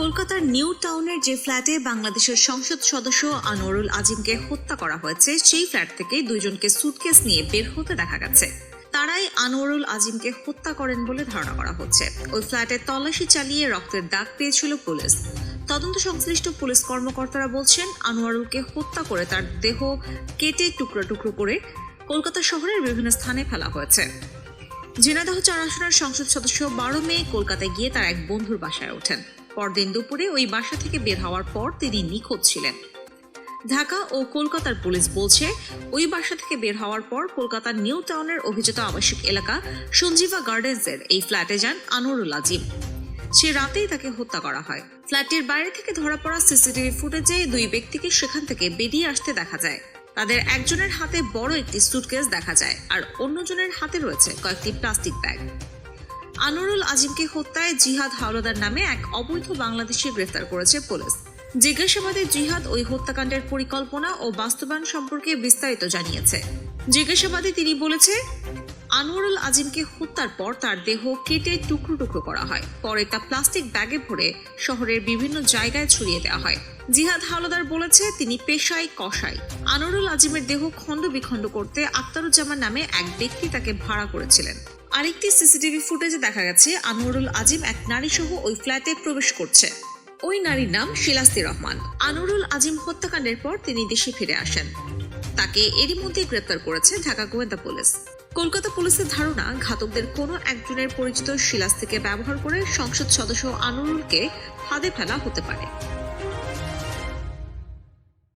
কলকাতার নিউ টাউনের যে ফ্ল্যাটে বাংলাদেশের সংসদ সদস্য আনোয়ারুল আজিমকে হত্যা করা হয়েছে, সেই ফ্ল্যাট থেকে দুইজনকে সুটকেস নিয়ে বের হতে দেখা গেছে। তারাই আনোয়ারুল আজিমকে হত্যা করেন বলে ধারণা করা হচ্ছে। ওই ফ্ল্যাটে তল্লাশি চালিয়ে রক্তের দাগ পেয়েছিল পুলিশ। তদন্ত সংশ্লিষ্ট পুলিশ কর্মকর্তারা বলছেন, আনোয়ারুলকে হত্যা করে তার দেহ কেটে টুকরো টুকরো করে কলকাতা শহরের বিভিন্ন স্থানে ফেলা হয়েছে। ঝিনাইদহ চার আসনের সংসদ সদস্য বারো মে কলকাতায় গিয়ে তার এক বন্ধুর বাসায় ওঠেন। পরদিন দুপুরে ওই বাসা থেকে বের হওয়ার পর তিনি নিখোঁজ ছিলেন। ঢাকা ও কলকাতার পুলিশ বলছে, ওই বাসা থেকে বের হওয়ার পর কলকাতার নিউ টাউনের অভিজাত আবাসিক এলাকা সঞ্জীবা গার্ডেন্সের এই ফ্ল্যাটে যান আনোয়ারুল আজিম। সে রাতেই তাকে হত্যা করা হয়। ফ্ল্যাটটির বাইরে থেকে ধরা পড়া সিসিটিভি ফুটেজে দুই ব্যক্তিকে সেখান থেকে বেরিয়ে আসতে দেখা যায়। তাদের একজনের হাতে বড় একটি সুটকেস দেখা যায়, আর অন্যজনের হাতে রয়েছে কয়েকটি প্লাস্টিক ব্যাগ। আনোয়ারুল আজিমকে হত্যায় জিহাদ হাওলাদার নামে এক অবৈধ বাংলাদেশি গ্রেফতার করেছে পুলিশ। জিজ্ঞাসাবাদে জিহাদ ওই হত্যাকাণ্ডের পরিকল্পনা ও বাস্তবায়ন সম্পর্কে বিস্তারিত জানিয়েছে। জিজ্ঞাসাবাদে তিনি বলেছে, আনোয়ারুল আজিমকে হত্যার পর তার দেহ কেটে টুকরো টুকরো করা হয়। পরে তা প্লাস্টিক ব্যাগে ভরে শহরের বিভিন্ন জায়গায় ছড়িয়ে দেওয়া হয়। জিহাদ হাওলাদার বলেছে, তিনি পেশায় কষাই আনোয়ারুল আজিমের দেহ খণ্ড বিখণ্ড করতে আক্তারুজ্জামান নামে এক ব্যক্তি তাকে ভাড়া করেছিলেন। আরেকটি সিসিটিভি ফুটেজে দেখা গেছে, আনোয়ারুল আজিম এক নারী সহ ওই ফ্ল্যাটে প্রবেশ করছে। ওই নারীর নাম শিলাস্তি রহমান। আনোয়ারুল আজিম হত্যাকাণ্ডের পর তিনি দেশে ফিরে আসেন। তাকে এরই মধ্যে গ্রেপ্তার করেছে ঢাকা গোয়েন্দা পুলিশ। কলকাতা পুলিশের ধারণা, ঘাতকদের কোনো একজনের পরিচিত শিলাস্তিকে ব্যবহার করে সংসদ সদস্য আনোয়ারুলকে ফাঁদে ফেলা হতে পারে।